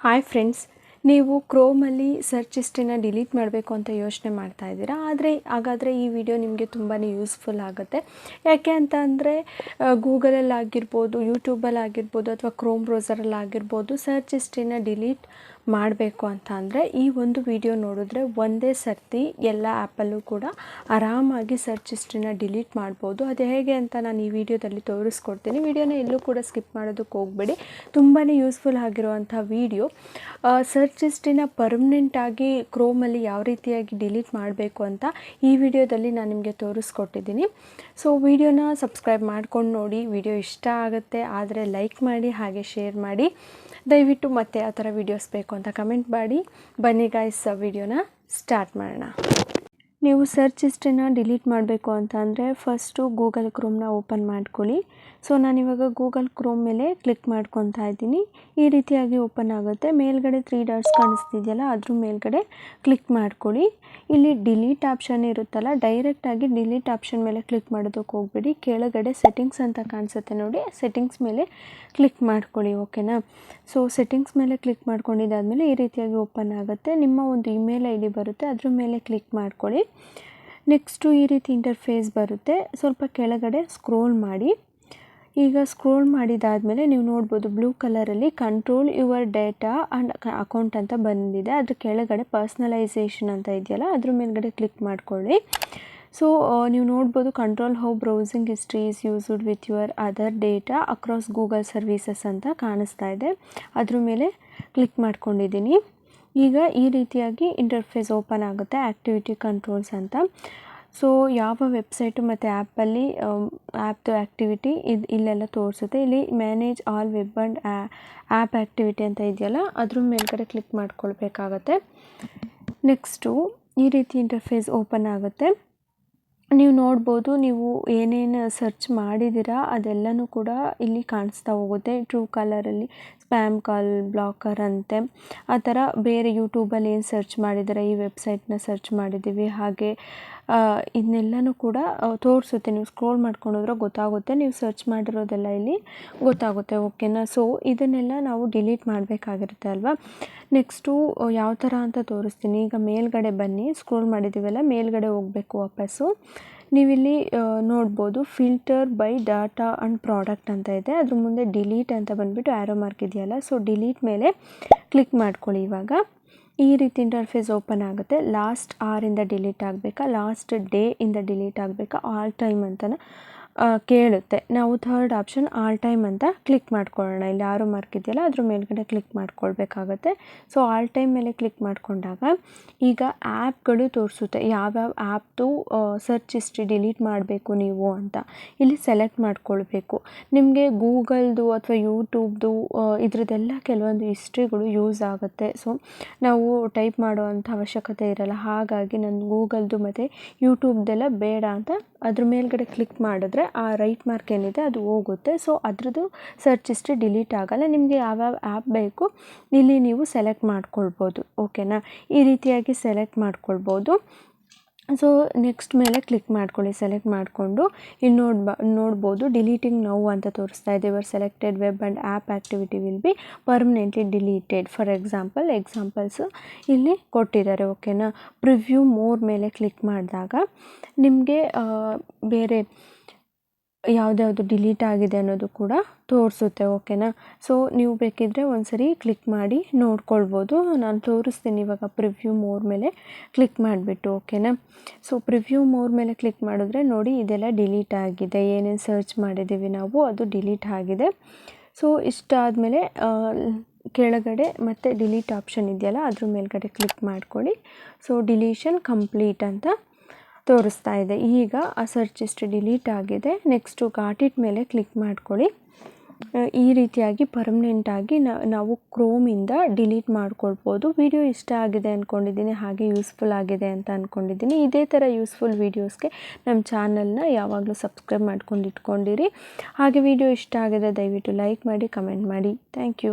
Hi friends ನೀವು ಕ್ರೋಮಲ್ಲಿ search ಹಿಸ್ಟ್ರಿನ delete ಮಾಡಬೇಕು ಅಂತ ಯೋಚನೆ ಮಾಡ್ತಾ ಇದ್ದೀರಾ? ಆದರೆ ಹಾಗಾದರೆ ಈ ವಿಡಿಯೋ ನಿಮಗೆ ತುಂಬಾ ಯೂಸ್ಫುಲ್ ಆಗುತ್ತೆ. ಯಾಕೆ ಅಂತ ಅಂದರೆ ಗೂಗಲಲ್ಲಿ ಆಗಿರ್ಬೋದು ಯೂಟ್ಯೂಬಲ್ಲಿ ಆಗಿರ್ಬೋದು ಅಥವಾ ಕ್ರೋಮ್ ಬ್ರೌಸರಲ್ಲಿ ಆಗಿರ್ಬೋದು ಸರ್ಚ್ ಹಿಸ್ಟ್ರಿನ ಡಿಲೀಟ್ ಮಾಡಬೇಕು ಅಂತ ಅಂದರೆ ಈ ಒಂದು ವಿಡಿಯೋ ನೋಡಿದ್ರೆ ಒಂದೇ ಸರ್ತಿ ಎಲ್ಲ ಆ್ಯಪಲ್ಲೂ ಕೂಡ ಆರಾಮಾಗಿ ಸರ್ಚ್ ಹಿಸ್ಟ್ರಿನ ಡಿಲೀಟ್ ಮಾಡ್ಬೋದು. ಅದು ಹೇಗೆ ಅಂತ ನಾನು ಈ ವಿಡಿಯೋದಲ್ಲಿ ತೋರಿಸ್ಕೊಡ್ತೀನಿ. ವಿಡಿಯೋನ ಎಲ್ಲೂ ಕೂಡ ಸ್ಕಿಪ್ ಮಾಡೋದಕ್ಕೆ ಹೋಗಬೇಡಿ. ತುಂಬಾ ಯೂಸ್ಫುಲ್ ಆಗಿರುವಂಥ ವಿಡಿಯೋ ಸರ್ಚ್ ಹಿಸ್ಟ್ರಿನ ಪರ್ಮನೆಂಟಾಗಿ ಕ್ರೋಮಲ್ಲಿ ಯಾವ ರೀತಿಯಾಗಿ ಡಿಲೀಟ್ ಮಾಡಬೇಕು ಅಂತ ಈ ವಿಡಿಯೋದಲ್ಲಿ ನಾನು ನಿಮಗೆ ತೋರಿಸ್ಕೊಟ್ಟಿದ್ದೀನಿ. ಸೊ ವಿಡಿಯೋನ ಸಬ್ಸ್ಕ್ರೈಬ್ ಮಾಡ್ಕೊಂಡು ನೋಡಿ. ವಿಡಿಯೋ ಇಷ್ಟ ಆಗುತ್ತೆ ಆದರೆ ಲೈಕ್ ಮಾಡಿ, ಹಾಗೆ ಶೇರ್ ಮಾಡಿ. ದಯವಿಟ್ಟು ಮತ್ತೆ ಆ ಥರ ವೀಡಿಯೋಸ್ ಬೇಕು ಅಂತ ಕಮೆಂಟ್ ಮಾಡಿ ಬನ್ನಿ ಗಾಯ್ಸ್ ವಿಡಿಯೋನ ಸ್ಟಾರ್ಟ್ ಮಾಡೋಣ. ನೀವು ಸರ್ಚ್ ಹಿಸ್ಟ್ರಿನ ಡಿಲೀಟ್ ಮಾಡಬೇಕು ಅಂತ ಅಂದರೆ ಫಸ್ಟು ಗೂಗಲ್ ಕ್ರೋಮ್ನ ಓಪನ್ ಮಾಡ್ಕೊಳ್ಳಿ. ಸೊ ನಾನಿವಾಗ ಗೂಗಲ್ ಕ್ರೋಮ್ ಮೇಲೆ ಕ್ಲಿಕ್ ಮಾಡ್ಕೊತಾ ಇದ್ದೀನಿ. ಈ ರೀತಿಯಾಗಿ ಓಪನ್ ಆಗುತ್ತೆ. ಮೇಲ್ಗಡೆ ತ್ರೀ ಡಾಟ್ಸ್ ಕಾಣಿಸ್ತಿದೆಯಲ್ಲ, ಅದ್ರ ಮೇಲ್ಗಡೆ ಕ್ಲಿಕ್ ಮಾಡ್ಕೊಳ್ಳಿ. ಇಲ್ಲಿ ಡಿಲೀಟ್ ಆಪ್ಷನ್ ಇರುತ್ತಲ್ಲ ಡೈರೆಕ್ಟಾಗಿ ಡಿಲೀಟ್ ಆಪ್ಷನ್ ಮೇಲೆ ಕ್ಲಿಕ್ ಮಾಡೋದಕ್ಕೆ ಹೋಗ್ಬೇಡಿ. ಕೆಳಗಡೆ ಸೆಟ್ಟಿಂಗ್ಸ್ ಅಂತ ಕಾಣಿಸುತ್ತೆ ನೋಡಿ ಸೆಟ್ಟಿಂಗ್ಸ್ ಮೇಲೆ ಕ್ಲಿಕ್ ಮಾಡ್ಕೊಳ್ಳಿ ಓಕೆನಾ ಸೊ ಸೆಟ್ಟಿಂಗ್ಸ್ ಮೇಲೆ ಕ್ಲಿಕ್ ಮಾಡ್ಕೊಂಡಿದ್ದಾದಮೇಲೆ ಈ ರೀತಿಯಾಗಿ ಓಪನ್ ಆಗುತ್ತೆ. ನಿಮ್ಮ ಒಂದು ಇಮೇಲ್ ಐ ಬರುತ್ತೆ, ಅದ್ರ ಮೇಲೆ ಕ್ಲಿಕ್ ಮಾಡ್ಕೊಳ್ಳಿ. ನೆಕ್ಸ್ಟು ಈ ರೀತಿ ಇಂಟರ್ಫೇಸ್ ಬರುತ್ತೆ. ಸ್ವಲ್ಪ ಕೆಳಗಡೆ ಸ್ಕ್ರೋಲ್ ಮಾಡಿ. ಈಗ ಸ್ಕ್ರೋಲ್ ಮಾಡಿದಾದಮೇಲೆ ನೀವು ನೋಡ್ಬೋದು ಬ್ಲೂ ಕಲರಲ್ಲಿ control your data and account ಅಂತ ಬಂದಿದೆ. ಅದ್ರ ಕೆಳಗಡೆ ಪರ್ಸ್ನಲೈಸೇಷನ್ ಅಂತ ಇದೆಯಲ್ಲ, ಅದ್ರ ಮೇಲ್ಗಡೆ ಕ್ಲಿಕ್ ಮಾಡ್ಕೊಳ್ಳಿ. ಸೊ ನೀವು ನೋಡ್ಬೋದು control how browsing history is used with your other data across Google services ಅಂತ ಕಾಣಿಸ್ತಾ ಇದೆ. ಅದ್ರ ಮೇಲೆ ಕ್ಲಿಕ್ ಮಾಡ್ಕೊಂಡಿದ್ದೀನಿ. ಈಗ ಈ ರೀತಿಯಾಗಿ ಇಂಟರ್ಫೇಸ್ ಓಪನ್ ಆಗುತ್ತೆ ಆ್ಯಕ್ಟಿವಿಟಿ ಕಂಟ್ರೋಲ್ಸ್ ಅಂತ. ಸೊ ಯಾವ ವೆಬ್ಸೈಟು ಮತ್ತು ಆ್ಯಪಲ್ಲಿ ಆ್ಯಪ್ದು ಆ್ಯಕ್ಟಿವಿಟಿ ಇದು, ಇಲ್ಲೆಲ್ಲ ತೋರಿಸುತ್ತೆ. ಇಲ್ಲಿ manage all web and app activity ಅಂತ ಇದೆಯಲ್ಲ, ಅದ್ರ ಮೇಲ್ಗಡೆ ಕ್ಲಿಕ್ ಮಾಡ್ಕೊಳ್ಬೇಕಾಗತ್ತೆ. ನೆಕ್ಸ್ಟು ಈ ರೀತಿ ಇಂಟರ್ಫೇಸ್ ಓಪನ್ ಆಗುತ್ತೆ. ನೀವು ನೋಡ್ಬೋದು, ನೀವು ಏನೇನು ಸರ್ಚ್ ಮಾಡಿದ್ದೀರಾ, ಅದೆಲ್ಲನೂ ಕೂಡ ಇಲ್ಲಿ ಕಾಣಿಸ್ತಾ ಹೋಗುತ್ತೆ. ಟ್ರೂ ಕಾಲರಲ್ಲಿ ಸ್ಪ್ಯಾಮ್ ಕಾಲ್ ಬ್ಲಾಕರ್ ಅಂತೆ. ಆ ಥರ ಬೇರೆ ಯೂಟ್ಯೂಬಲ್ಲಿ ಏನು ಸರ್ಚ್ ಮಾಡಿದ್ದೀರಾ, ಈ ವೆಬ್ಸೈಟ್ನ ಸರ್ಚ್ ಮಾಡಿದ್ದೀವಿ. ಹಾಗೆ ಇದನ್ನೆಲ್ಲನೂ ಕೂಡ ತೋರಿಸುತ್ತೆ. ನೀವು ಸ್ಕ್ರೋಲ್ ಮಾಡ್ಕೊಂಡು ಹೋದ್ರೆ ಗೊತ್ತಾಗುತ್ತೆ. ನೀವು ಸರ್ಚ್ ಮಾಡಿರೋದೆಲ್ಲ ಇಲ್ಲಿ ಗೊತ್ತಾಗುತ್ತೆ. ಓಕೆನಾ ಸೊ ಇದನ್ನೆಲ್ಲ ನಾವು ಡಿಲೀಟ್ ಮಾಡಬೇಕಾಗಿರುತ್ತೆ ಅಲ್ವಾ? ನೆಕ್ಸ್ಟು ಯಾವ ಥರ ಅಂತ ತೋರಿಸ್ತೀನಿ. ಈಗ ಮೇಲ್ಗಡೆ ಬನ್ನಿ. ಸ್ಕ್ರೋಲ್ ಮಾಡಿದ್ದೀವಲ್ಲ, ಮೇಲ್ಗಡೆ ಹೋಗಬೇಕು ವಾಪಸ್ಸು. ನೀವಿಲ್ಲಿ ನೋಡ್ಬೋದು filter by data and product ಅಂತ ಇದೆ. ಅದ್ರ ಮುಂದೆ ಡಿಲೀಟ್ ಅಂತ ಬಂದುಬಿಟ್ಟು ಆ್ಯರೋ ಮಾರ್ಕ್ ಇದೆಯಲ್ಲ? ಸೊ ಡಿಲೀಟ್ ಮೇಲೆ ಕ್ಲಿಕ್ ಮಾಡ್ಕೊಳ್ಳಿ ಇವಾಗ. ಈ ರೀತಿ ಇಂಟರ್ಫೇಸ್ ಓಪನ್ ಆಗುತ್ತೆ. ಲಾಸ್ಟ್ ಆರಿಂದ ಡಿಲೀಟ್ ಆಗಬೇಕಾ? ಲಾಸ್ಟ್ ಡೇ ಇಂದ ಡಿಲೀಟ್ ಆಗಬೇಕಾ? ಆಲ್ ಟೈಮ್ ಅಂತ ಕೇಳುತ್ತೆ. ನಾವು ಥರ್ಡ್ ಆಪ್ಷನ್ ಆಲ್ ಟೈಮ್ ಅಂತ ಕ್ಲಿಕ್ ಮಾಡ್ಕೊಳ್ಳೋಣ. ಇಲ್ಲಿ ಯಾರು ಮಾರ್ಕ್ ಇದೆಯಲ್ಲ, ಅದ್ರ ಮೇಲ್ಗಡೆ ಕ್ಲಿಕ್ ಮಾಡ್ಕೊಳ್ಬೇಕಾಗತ್ತೆ. ಸೊ ಆಲ್ ಟೈಮ್ ಮೇಲೆ ಕ್ಲಿಕ್ ಮಾಡಿಕೊಂಡಾಗ ಈಗ ಆ್ಯಪ್ಗಳು ತೋರಿಸುತ್ತೆ. ಯಾವ್ಯಾವ ಆ್ಯಪ್ದು ಸರ್ಚ್ ಹಿಸ್ಟ್ರಿ ಡಿಲೀಟ್ ಮಾಡಬೇಕು ನೀವು ಅಂತ. ಇಲ್ಲಿ ಸೆಲೆಕ್ಟ್ ಮಾಡ್ಕೊಳ್ಬೇಕು. ನಿಮಗೆ ಗೂಗಲ್ದು ಅಥವಾ ಯೂಟ್ಯೂಬ್ದು ಇದ್ರದ್ದೆಲ್ಲ ಕೆಲವೊಂದು ಹಿಸ್ಟ್ರಿಗಳು ಯೂಸ್ ಆಗುತ್ತೆ. ಸೊ ನಾವು ಟೈಪ್ ಮಾಡುವಂಥ ಅವಶ್ಯಕತೆ ಇರಲ್ಲ. ಹಾಗಾಗಿ ನಾನು ಗೂಗಲ್ದು ಮತ್ತು ಯೂಟ್ಯೂಬ್ದೆಲ್ಲ ಬೇಡ ಅಂತ ಅದ್ರ ಮೇಲ್ಗಡೆ ಕ್ಲಿಕ್ ಮಾಡಿದ್ರೆ ಆ ರೈಟ್ ಮಾರ್ಕ್ ಏನಿದೆ ಅದು ಹೋಗುತ್ತೆ. ಸೊ ಅದರದ್ದು ಸರ್ಚ್ ಹಿಸ್ಟ್ರಿ ಡಿಲೀಟ್ ಆಗಲ್ಲ. ನಿಮಗೆ ಯಾವ್ಯಾವ ಆ್ಯಪ್ ಬೇಕು, ಇಲ್ಲಿ ನೀವು ಸೆಲೆಕ್ಟ್ ಮಾಡ್ಕೊಳ್ಬೋದು. ಓಕೆನಾ ಈ ರೀತಿಯಾಗಿ ಸೆಲೆಕ್ಟ್ ಮಾಡ್ಕೊಳ್ಬೋದು. ಸೊ ನೆಕ್ಸ್ಟ್ ಮೇಲೆ ಕ್ಲಿಕ್ ಮಾಡ್ಕೊಳ್ಳಿ. ಸೆಲೆಕ್ಟ್ ಮಾಡಿಕೊಂಡು ಇಲ್ಲಿ ನೋಡ್ಬ, ನೋಡ್ಬೋದು. ಡಿಲೀಟಿಂಗ್ ನೋವು ಅಂತ ತೋರಿಸ್ತಾ ಇದೆ. Your selected web and app activity will be permanently deleted for example examples ಇಲ್ಲಿ ಕೊಟ್ಟಿದ್ದಾರೆ. ಓಕೆನಾ ಪ್ರಿವ್ಯೂ ಮೋರ್ ಮೇಲೆ ಕ್ಲಿಕ್ ಮಾಡಿದಾಗ ನಿಮಗೆ ಬೇರೆ ಯಾವುದ್ಯಾವುದು ಡಿಲೀಟ್ ಆಗಿದೆ ಅನ್ನೋದು ಕೂಡ ತೋರಿಸುತ್ತೆ ಓಕೆನಾ ಸೊ ನೀವು ಬೇಕಿದ್ದರೆ ಒಂದ್ಸರಿ ಕ್ಲಿಕ್ ಮಾಡಿ ನೋಡ್ಕೊಳ್ಬೋದು. ನಾನು ತೋರಿಸ್ತೀನಿ ಇವಾಗ ಪ್ರಿವ್ಯೂ ಮೋರ್ ಮೇಲೆ ಕ್ಲಿಕ್ ಮಾಡಿಬಿಟ್ಟು ಓಕೆನಾ ಸೊ ಪ್ರಿವ್ಯೂ ಮೋರ್ ಮೇಲೆ ಕ್ಲಿಕ್ ಮಾಡಿದ್ರೆ ನೋಡಿ ಇದೆಲ್ಲ ಡಿಲೀಟ್ ಆಗಿದೆ. ಏನೇನು ಸರ್ಚ್ ಮಾಡಿದ್ದೀವಿ ನಾವು, ಅದು ಡಿಲೀಟ್ ಆಗಿದೆ. ಸೊ ಇಷ್ಟಾದಮೇಲೆ ಕೆಳಗಡೆ ಮತ್ತೆ ಡಿಲೀಟ್ ಆಪ್ಷನ್ ಇದೆಯಲ್ಲ, ಅದ್ರ ಮೇಲ್ಗಡೆ ಕ್ಲಿಕ್ ಮಾಡ್ಕೊಳ್ಳಿ. ಸೊ ಡಿಲೀಷನ್ ಕಂಪ್ಲೀಟ್ ಅಂತ. ತೋರಿಸ್ತಾ ಇದೆ. ಈಗ ಆ ಸರ್ಚ್ ಹಿಸ್ಟ್ರಿ ಡಿಲೀಟ್ ಆಗಿದೆ. ನೆಕ್ಸ್ಟು ಗಾಟಿಟ್ ಮೇಲೆ ಕ್ಲಿಕ್ ಮಾಡ್ಕೊಳ್ಳಿ. ಈ ರೀತಿಯಾಗಿ ಪರ್ಮನೆಂಟಾಗಿ ನಾವು ಕ್ರೋಮಿಂದ ಡಿಲೀಟ್ ಮಾಡ್ಕೊಳ್ಬೋದು. ವಿಡಿಯೋ ಇಷ್ಟ ಆಗಿದೆ ಅಂದ್ಕೊಂಡಿದ್ದೀನಿ ಹಾಗೆ ಯೂಸ್ಫುಲ್ ಆಗಿದೆ ಅಂತ ಅಂದ್ಕೊಂಡಿದ್ದೀನಿ ಇದೇ ಥರ ಯೂಸ್ಫುಲ್ ವೀಡಿಯೋಸ್ಗೆ ನಮ್ಮ ಚಾನಲ್ನ ಯಾವಾಗಲೂ ಸಬ್ಸ್ಕ್ರೈಬ್ ಮಾಡ್ಕೊಂಡು ಇಟ್ಕೊಂಡಿರಿ. ಹಾಗೆ ವಿಡಿಯೋ ಇಷ್ಟ ಆಗಿದೆ, ದಯವಿಟ್ಟು ಲೈಕ್ ಮಾಡಿ ಕಮೆಂಟ್ ಮಾಡಿ. Thank you